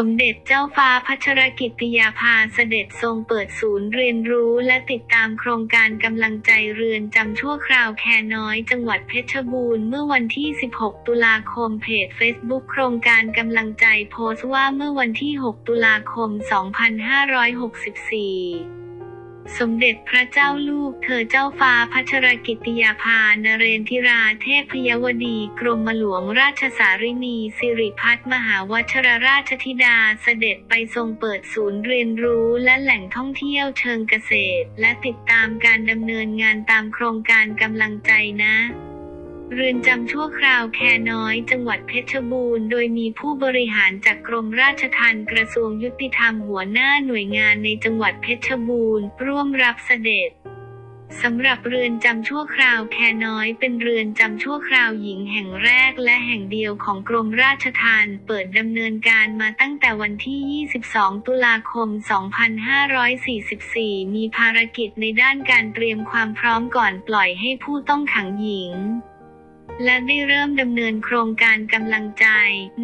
สมเด็จเจ้าฟ้าพัชรกิติยาภาเสด็จทรงเปิดศูนย์เรียนรู้และติดตามโครงการกำลังใจเรือนจำชั่วคราวแคน้อยจังหวัดเพชรบูรณ์เมื่อวันที่ 16 ตุลาคมเพจ Facebook โครงการกำลังใจโพสต์ว่าเมื่อวันที่ 6 ตุลาคม 2564 สมเด็จพระเจ้าลูกเธอเจ้าฟ้าพัชรกิติยาภานเรนทิราเทพยวดี กรมหลวงราชสารินีสิริพัฒมหาวัชรราชธิดาเสด็จไปทรงเปิดศูนย์เรียนรู้และแหล่งท่องเที่ยวเชิงเกษตร และติดตามการดำเนินงานตามโครงการกำลังใจนะ เรือนจำชั่วคราวแคน้อย จังหวัดเพชรบูรณ์ โดยมีผู้บริหารจากกรมราชทัณฑ์กระทรวงยุติธรรมหัวหน้าหน่วยงานในจังหวัดเพชรบูรณ์ ร่วมรับเสด็จสำหรับเรือนจำชั่วคราวแคน้อยเป็นเรือนจำชั่วคราวหญิงแห่งแรกและแห่งเดียวของกรมราชทัณฑ์เปิดดำเนินการมาตั้งแต่วันที่ 22 ตุลาคม 2544 มีภารกิจในด้านการเตรียมความพร้อมก่อนปล่อยให้ผู้ต้องขังหญิง และได้เริ่มดำเนินโครงการกำลังใจ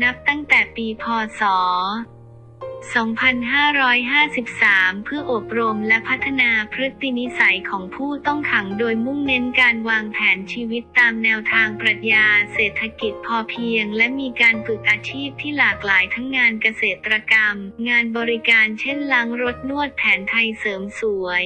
นับตั้งแต่ปีพศ 2553 เพื่ออบรมและพัฒนาพฤตินิสัยของผู้ต้องขังโดยมุ่งเน้นการวางแผนชีวิตตามแนวทางปรัชญาเศรษฐกิจพอเพียง และมีการฝึกอาชีพที่หลากหลายทั้งงานเกษตรกรรม งานบริการเช่นล้างรถนวดแผนไทยเสริมสวย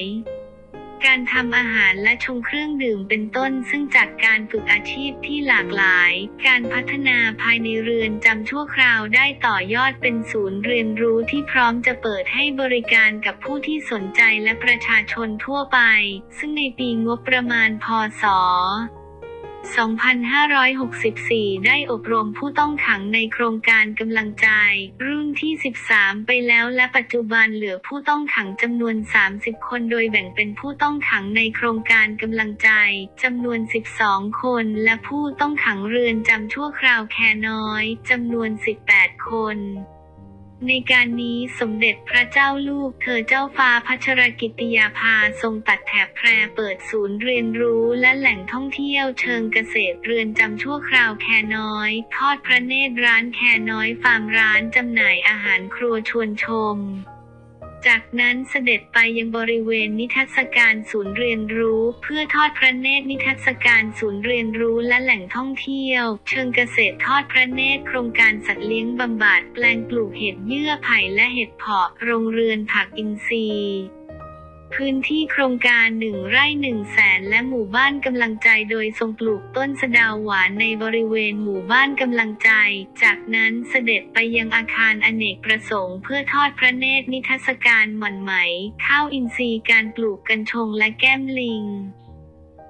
การทำอาหารและชงเครื่องดื่มเป็นต้น ซึ่งจากการฝึกอาชีพที่หลากหลาย การพัฒนาภายในเรือนจำชั่วคราวได้ต่อยอดเป็นศูนย์เรียนรู้ที่พร้อมจะเปิดให้บริการกับผู้ที่สนใจและประชาชนทั่วไป ซึ่งในปีงบประมาณพศ 2564 ได้อบรมผู้ต้องขังในโครงการกำลังใจ รุ่นที่ 13 ไปแล้วและปัจจุบันเหลือผู้ต้องขังจำนวน 30 คนโดยแบ่งเป็นผู้ต้องขังในโครงการกำลังใจจำนวน 12 คน และผู้ต้องขังเรือนจำชั่วคราวแคน้อยจำนวน 18 คน ในการนี้สมเด็จพระเจ้าลูกเธอเจ้าฟ้าพัชรกิติยาภาทรงตัดแถบแพรเปิดศูนย์เรียนรู้และแหล่งท่องเที่ยวเชิงเกษตรเรือนจำชั่วคราวแคน้อย ทอดพระเนตรร้านแคน้อยฟาร์มร้านจำหน่ายอาหารครัวชวนชม จากนั้นเสด็จไปยังบริเวณนิทรรศการศูนย์เรียนรู้ เพื่อทอดพระเนตรนิทรรศการศูนย์เรียนรู้และแหล่งท่องเที่ยว เชิงเกษตรทอดพระเนตรโครงการสัตว์เลี้ยงบำบัดแปลงปลูกเห็ดเยื่อไผ่และเห็ดเพาะโรงเรือนผักอินทรีย์ พื้นที่โครงการหนึ่งไร่หนึ่งแสนและหมู่บ้านกำลังใจโดยทรงปลูกต้นสะดาวหวานในบริเวณหมู่บ้านกำลังใจ จากนั้นเสด็จไปยังอาคารอเนกประสงค์เพื่อทอดพระเนตรนิทรรศการหม่อนไหม ข้าวอินทรีย์การปลูกกัญชงและแก้มลิง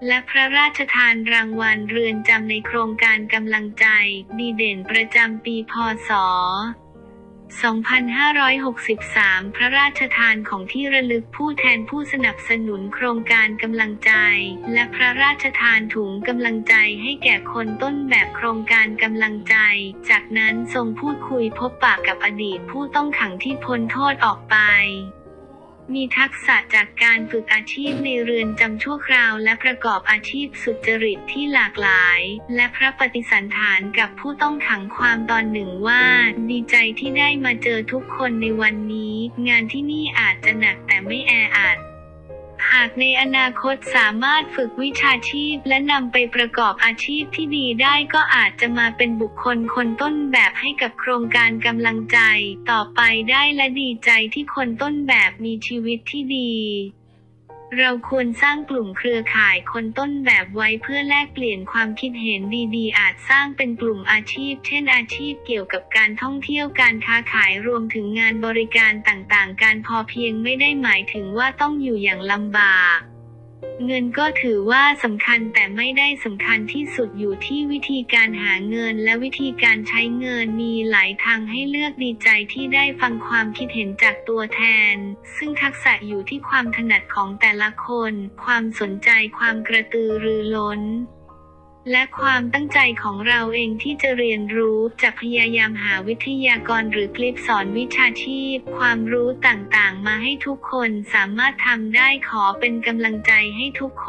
และพระราชทานรางวัลเรือนจำในโครงการกำลังใจ ดีเด่นประจำปีพศ 2563 พระราชทานของที่ระลึกผู้แทนผู้สนับสนุนโครงการกำลังใจ และพระราชทานถุงกำลังใจให้แก่คนต้นแบบโครงการกำลังใจ จากนั้นทรงพูดคุยพบปะกับอดีตผู้ต้องขังที่พ้นโทษออกไป มีทักษะจากการฝึกอาชีพในเรือนจำชั่วคราวและประกอบอาชีพสุจริตที่หลากหลาย และพระปฏิสันฐานกับผู้ต้องขังความตอนหนึ่งว่า ดีใจที่ได้มาเจอทุกคนในวันนี้ งานที่นี่อาจจะหนักแต่ไม่แออัดากในอนาคตสามารถฝึกวิชาชีพและนำไปประกอบอาชีพที่ดีได้ก็อาจจะมาเป็นบุคคลคนต้นแบบให้กับโครงการกำลังใจ ต่อไปได้และดีใจที่คนต้นแบบมีชีวิตที่ดี เราควรสร้างกลุ่มเครือข่ายคนต้นแบบไว้เพื่อแลกเปลี่ยนความคิดเห็นดีๆ อาจสร้างเป็นกลุ่มอาชีพ เช่นอาชีพเกี่ยวกับการท่องเที่ยวการค้าขายรวมถึงงานบริการต่างๆ การพอเพียงไม่ได้หมายถึงว่าต้องอยู่อย่างลำบาก เงินก็ถือว่าสำคัญแต่ไม่ได้สำคัญที่สุดอยู่ที่วิธีการหาเงินและวิธีการใช้เงินมีหลายทางให้เลือกดีใจที่ได้ฟังความคิดเห็นจากตัวแทน ซึ่งทักษะอยู่ที่ความถนัดของแต่ละคน ความสนใจความกระตือรือร้น และความตั้งใจของเราเองที่จะเรียนรู้จะพยายามหาวิทยากรหรือคลิปสอนวิชาชีพ ความรู้ต่างๆ มาให้ทุกคนสามารถทำได้ขอเป็นกำลังใจให้ทุกคน